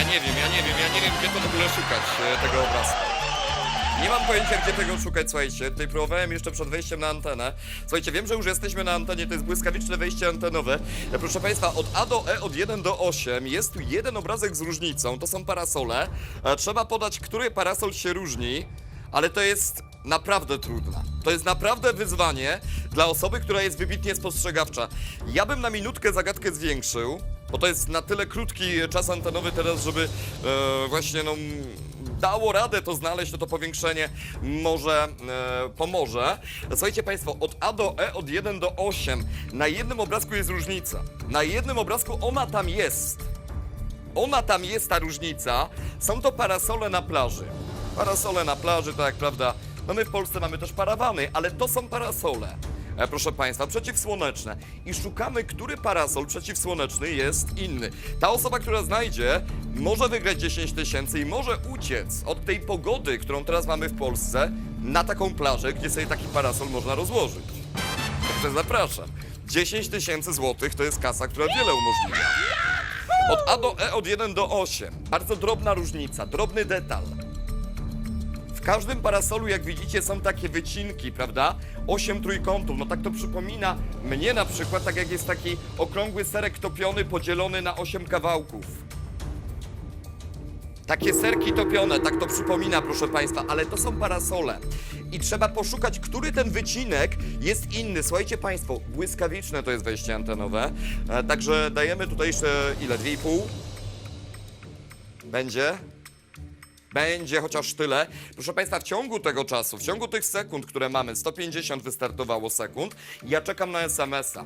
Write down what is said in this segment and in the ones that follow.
ja nie wiem, ja nie wiem, ja nie wiem, gdzie to w ogóle szukać e, tego obrazka. Nie mam pojęcia, gdzie tego szukać, słuchajcie. Tutaj próbowałem jeszcze przed wejściem na antenę. Słuchajcie, wiem, że już jesteśmy na antenie, to jest błyskawiczne wejście antenowe. E, Proszę Państwa, od A do E, od 1 do 8 jest tu jeden obrazek z różnicą, to są parasole. E, Trzeba podać, który parasol się różni, ale to jest naprawdę trudne. To jest naprawdę wyzwanie dla osoby, która jest wybitnie spostrzegawcza. Ja bym na minutkę zagadkę zwiększył, bo to jest na tyle krótki czas antenowy teraz, żeby e, właśnie no dało radę to znaleźć, to to powiększenie może e, pomoże. Słuchajcie Państwo, od A do E, od 1 do 8, na jednym obrazku jest różnica. Na jednym obrazku ona tam jest. Ona tam jest, ta różnica. Są to parasole na plaży. Parasole na plaży, tak jak prawda, no my w Polsce mamy też parawany, ale to są parasole. E, proszę Państwa, przeciwsłoneczne. I szukamy, który parasol przeciwsłoneczny jest inny. Ta osoba, która znajdzie, może wygrać 10 tysięcy i może uciec od tej pogody, którą teraz mamy w Polsce, na taką plażę, gdzie sobie taki parasol można rozłożyć. Także zapraszam. 10 tysięcy złotych to jest kasa, która wiele umożliwia. Od A do E, od 1 do 8. Bardzo drobna różnica, drobny detal. W każdym parasolu, jak widzicie, są takie wycinki, prawda? Osiem trójkątów. No tak to przypomina mnie na przykład, tak jak jest taki okrągły serek topiony, podzielony na osiem kawałków. Takie serki topione, tak to przypomina, proszę Państwa, ale to są parasole. I trzeba poszukać, który ten wycinek jest inny. Słuchajcie Państwo, błyskawiczne to jest wejście antenowe. E, także dajemy tutaj jeszcze ile? 2,5? Będzie? Będzie chociaż tyle. Proszę Państwa, w ciągu tego czasu, w ciągu tych sekund, które mamy, 150 wystartowało sekund, ja czekam na SMS-a.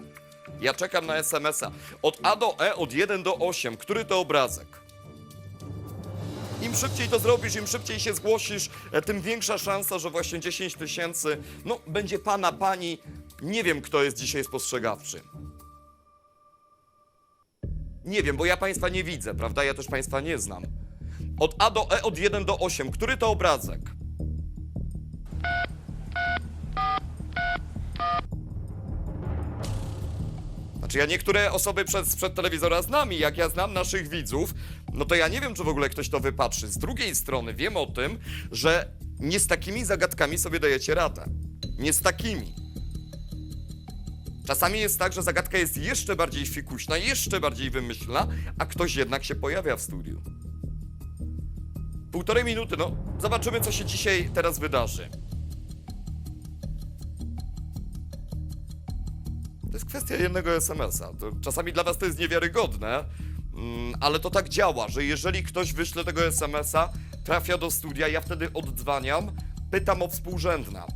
Ja czekam na SMS-a. Od A do E, od 1 do 8. Który to obrazek? Im szybciej to zrobisz, im szybciej się zgłosisz, e, tym większa szansa, że właśnie 10 tysięcy, no, będzie pana, pani. Nie wiem, kto jest dzisiaj spostrzegawczy. Nie wiem, bo ja państwa nie widzę, prawda? Ja też państwa nie znam. Od A do E, od 1 do 8. Który to obrazek? Znaczy ja niektóre osoby przed, sprzed telewizora znam i jak ja znam naszych widzów, no to ja nie wiem, czy w ogóle ktoś to wypatrzy. Z drugiej strony wiem o tym, że nie z takimi zagadkami sobie dajecie radę. Nie z takimi. Czasami jest tak, że zagadka jest jeszcze bardziej fikuśna, jeszcze bardziej wymyślna, a ktoś jednak się pojawia w studiu. Półtorej minuty, no zobaczymy, co się dzisiaj teraz wydarzy. To jest kwestia jednego SMS-a. Czasami dla was to jest niewiarygodne, mm, ale to tak działa, że jeżeli ktoś wyśle tego SMS-a, trafia do studia, ja wtedy oddzwaniam, pytam o współrzędna.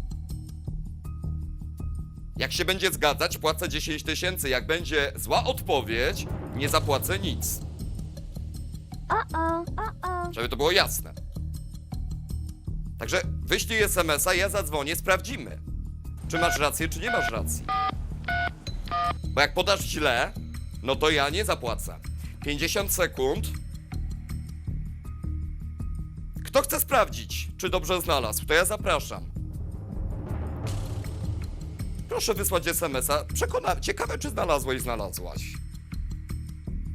Jak się będzie zgadzać, płacę 10 tysięcy. Jak będzie zła odpowiedź, nie zapłacę nic. Uh-oh, uh-oh. Żeby to było jasne. Także wyślij SMS-a, ja zadzwonię, sprawdzimy. Czy masz rację, czy nie masz racji. Bo jak podasz źle, no to ja nie zapłacę. 50 sekund. Kto chce sprawdzić, czy dobrze znalazł, to ja zapraszam. Proszę wysłać SMS-a. Przekona... Ciekawe, czy znalazłeś, znalazłaś.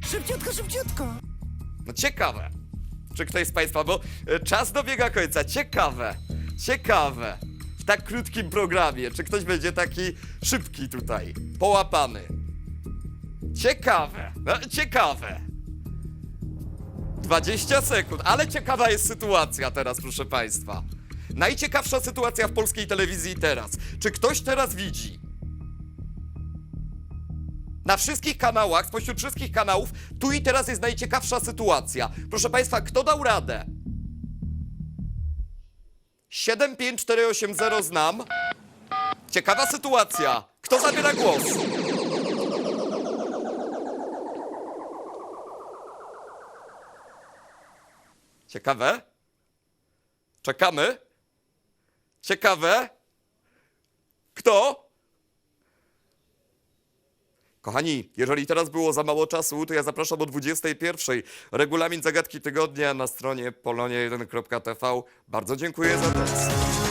Szybciutko, szybciutko. No ciekawe. Czy ktoś z Państwa, bo e, czas dobiega końca. Ciekawe. Ciekawe. W tak krótkim programie. Czy ktoś będzie taki szybki tutaj? Połapany. Ciekawe. No, ciekawe. 20 sekund, ale ciekawa jest sytuacja teraz, proszę Państwa. Najciekawsza sytuacja w polskiej telewizji teraz. Czy ktoś teraz widzi? Na wszystkich kanałach, spośród wszystkich kanałów, tu i teraz jest najciekawsza sytuacja. Proszę Państwa, kto dał radę? 75480 znam. Ciekawa sytuacja. Kto zabiera głos? Ciekawe? Czekamy? Ciekawe? Kto? Kochani, jeżeli teraz było za mało czasu, to ja zapraszam o 21. Regulamin zagadki tygodnia na stronie polonia1.tv. Bardzo dziękuję za test.